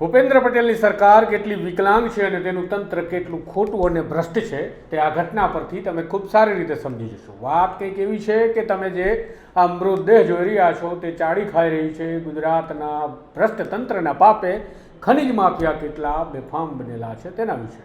ભૂપેન્દ્ર પટેલની સરકાર કેટલી વિકલાંગ છે અને તેનું તંત્ર કેટલું ખોટું અને ભ્રષ્ટ છે તે આ ઘટના પરથી તમે ખૂબ સારી રીતે સમજી જશો. વાત કંઈક એવી છે કે તમે જે આ મૃતદેહ જોઈ રહ્યા છો તે ચાડી ખાઈ રહી છે. ગુજરાતના ભ્રષ્ટ તંત્રના પાપે ખનિજ માફિયા કેટલા બેફામ બનેલા છે તેના વિશે.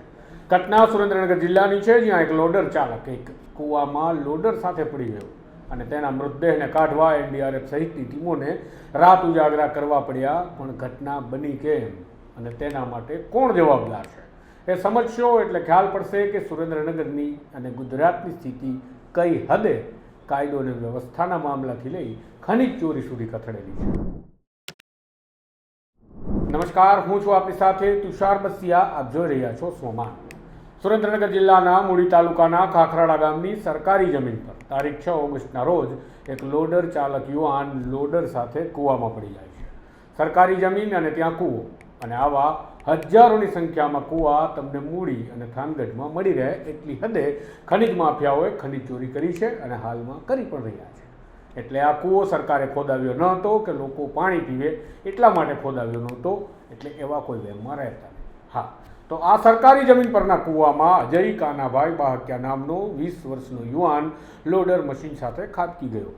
ઘટના સુરેન્દ્રનગર જિલ્લાની છે. જ્યાં એક લોડર ચાલક એક કૂવામાં લોડર સાથે પડી ગયો. અને તેના મૃતદેહને કાઢવા એનડીઆરએફ સહિતની ટીમોને રાત ઉજાગરા કરવા પડ્યા. પણ ઘટના બની કેમ? અને તેના માટે કોણ જવાબદાર છે? એ સમજશો એટલે ખ્યાલ પડશે કે સુરેન્દ્રનગરની અને ગુજરાતની સ્થિતિ કઈ હદે કાયદો અને વ્યવસ્થાના મામલાથી લઈ ખનિજ ચોરી સુધી કથળેલી છે. નમસ્કાર, હું છું આપની સાથે તુષાર બસિયા. આપ જોઈ રહ્યા છો સોમાન. સુરેન્દ્રનગર જિલ્લાના મૂડી તાલુકાના ખાખરાડા ગામની સરકારી જમીન પર તારીખ છ ઓગસ્ટના રોજ એક લોડર ચાલક યુવાન લોડર સાથે કૂવામાં પડી જાય છે. સરકારી જમીન અને ત્યાં કૂવો અને આવા હજારોની સંખ્યામાં કૂવા તમને મૂડી અને થાનગઢમાં મળી રહે એટલી હદે ખનિજ માફિયાઓએ ખનિજ ચોરી કરી છે અને હાલમાં કરી પણ રહ્યા છે. એટલે આ કૂવો સરકારે ખોદાવ્યો ન હતો કે લોકો પાણી પીવે એટલા માટે ખોદાવ્યો નહોતો, એટલે એવા કોઈ વહેમમાં રહેતા હા તો આ સરકારી જમીન પરના કૂવામાં અજય કાનાભાઈ બાહકિયા નામનો વીસ વર્ષનો યુવાન લોડર મશીન સાથે ખાબકી ગયો.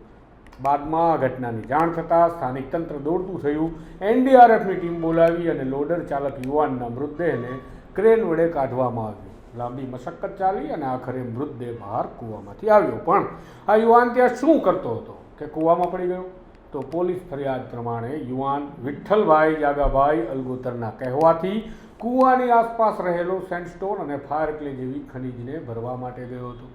બાદમાં ઘટનાની જાણ થતાં સ્થાનિક તંત્ર દોડતું થયું. એનડીઆરએફની ટીમ બોલાવી અને લોડર ચાલક યુવાનના મૃતદેહને ક્રેન વડે કાઢવામાં આવ્યો. લાંબી મશક્કત ચાલી અને આખરે મૃતદેહ બહાર કૂવામાંથી આવ્યો. પણ આ યુવાન ત્યાં શું કરતો હતો કે કૂવામાં પડી ગયો? તો પોલીસ ફરિયાદ પ્રમાણે યુવાન વિઠ્ઠલભાઈ જાગાભાઈ અલગોતરના કહેવાથી કૂવાની આસપાસ રહેલો સેન્ડસ્ટોન અને ફાયર ક્લે જેવી ખનિજને ભરવા માટે ગયો હતો.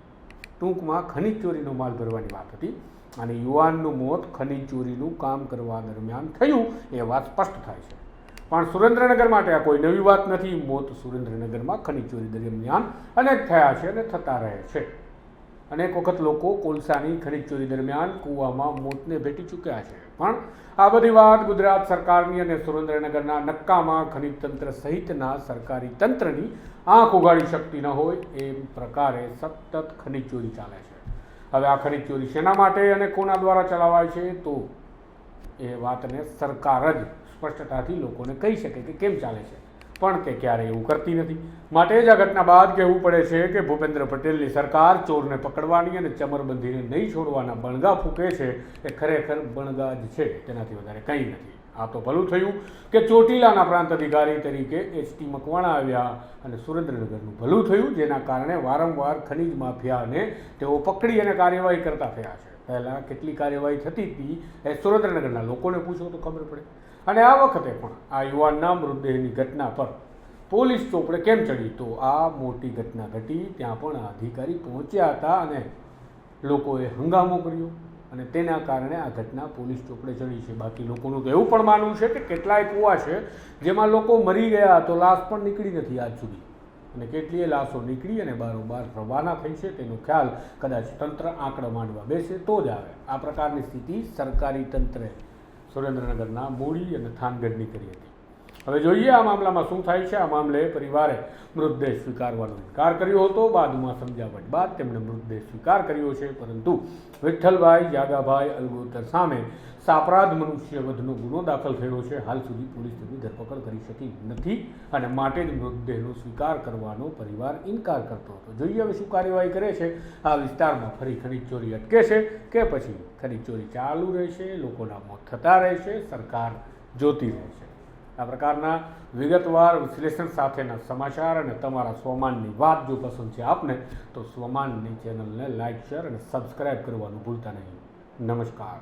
ટૂંકમાં ખનિજ ચોરીનો માલ ભરવાની વાત હતી અને યુવાનનું મોત ખનિજ ચોરીનું કામ કરવા દરમિયાન થયું એ વાત સ્પષ્ટ થાય છે. પણ સુરેન્દ્રનગર માટે આ કોઈ નવી વાત નથી. મોત સુરેન્દ્રનગરમાં ખનિજ ચોરી દરમિયાન અનેક થયા છે અને થતા રહે છે. અનેક વખત લોકો કોલસાની ખનિજ ચોરી દરમિયાન કૂવામાં મોતને ભેટી ચૂક્યા છે. પણ આ બધી વાત ગુજરાત સરકારની અને સુરેન્દ્રનગરના નક્કામાં ખનિજ તંત્ર સહિતના સરકારી તંત્રની આંખ ઉગાડી શકતી ન હોય એ પ્રકારે સતત ખનિજ ચોરી ચાલે છે. હવે આ ખનિજ ચોરી શેના માટે અને કોના દ્વારા ચલાવાય છે તો એ વાતને સરકાર જ સ્પષ્ટતાથી લોકોને કહી શકે કે કેમ ચાલે છે. પણ તે ક્યારેય એવું કરતી નથી. માટે જ આ ઘટના બાદ કહેવું પડે છે કે ભૂપેન્દ્ર પટેલની સરકાર ચોરને પકડવાની અને ચમરબંધીને નહીં છોડવાના બણગા ફૂંકે છે એ ખરેખર બણગા જ છે, તેનાથી વધારે કંઈ નથી. આ તો ભલું થયું કે ચોટીલાના પ્રાંત અધિકારી તરીકે એસટી મકવાણા આવ્યા અને સુરેન્દ્રનગરનું ભલું થયું, જેના કારણે વારંવાર ખનિજ માફિયાને તેઓ પકડી અને કાર્યવાહી કરતા થયા છે. પહેલાં કેટલી કાર્યવાહી થતી હતી એ સુરેન્દ્રનગરના લોકોને પૂછો તો ખબર પડે. અને આ વખતે પણ આ યુવાનના મૃતદેહની ઘટના પર પોલીસ ચોપડે કેમ ચડી? તો આ મોટી ઘટના ઘટી, ત્યાં પણ આ અધિકારી પહોંચ્યા હતા અને લોકોએ હંગામો કર્યો અને તેના કારણે આ ઘટના પોલીસ ચોપડે ચડી છે. બાકી લોકોનું તો એવું પણ માનવું છે કે કેટલાય કુવા છે જેમાં લોકો મરી ગયા તો લાશ પણ નીકળી નથી આજ સુધી. અને કેટલીય લાશો નીકળી અને બારોબાર રવાના થઈ છે, તેનો ખ્યાલ કદાચ તંત્ર આંકડા માંડવા બેસે તો જ આવે. આ પ્રકારની સ્થિતિ સરકારી તંત્રે સુરેન્દ્રનગરના મૂળી અને થાનગઢની કરી હતી. હવે જોઈએ આ મામલામાં શું થાય છે. આ મામલે પરિવારે મૃતદેહ સ્વીકારવાનો ઇનકાર કર્યો હતો. બાદમાં સમજાવટ બાદ તેમણે મૃતદેહ સ્વીકાર કર્યો છે. પરંતુ વિઠ્ઠલભાઈ જાગાભાઈ અલગોતર સામે સાપરાધ મનુષ્ય વધનો ગુનો દાખલ થયો છે. હાલ સુધી પોલીસ તેની ધરપકડ કરી શકી નથી અને માટે જ મૃતદેહનો સ્વીકાર કરવાનો પરિવાર ઇનકાર કરતો હતો. જોઈએ હવે શું કાર્યવાહી કરે છે. આ વિસ્તારમાં ફરી ખનીજ ચોરી અટકે છે કે પછી ખનીજ ચોરી ચાલુ રહેશે, લોકોના મોત થતા રહેશે, સરકાર જોતી રહેશે. આ પ્રકારના વિગતવાર વિશ્લેષણ સાથેના સમાચાર અને તમારા સ્વમાનની વાત જો પસંદ છે આપને, તો સ્વમાનની ચેનલને લાઇક શેર અને સબસ્ક્રાઇબ કરવાનું ભૂલતા નહીં. નમસ્કાર.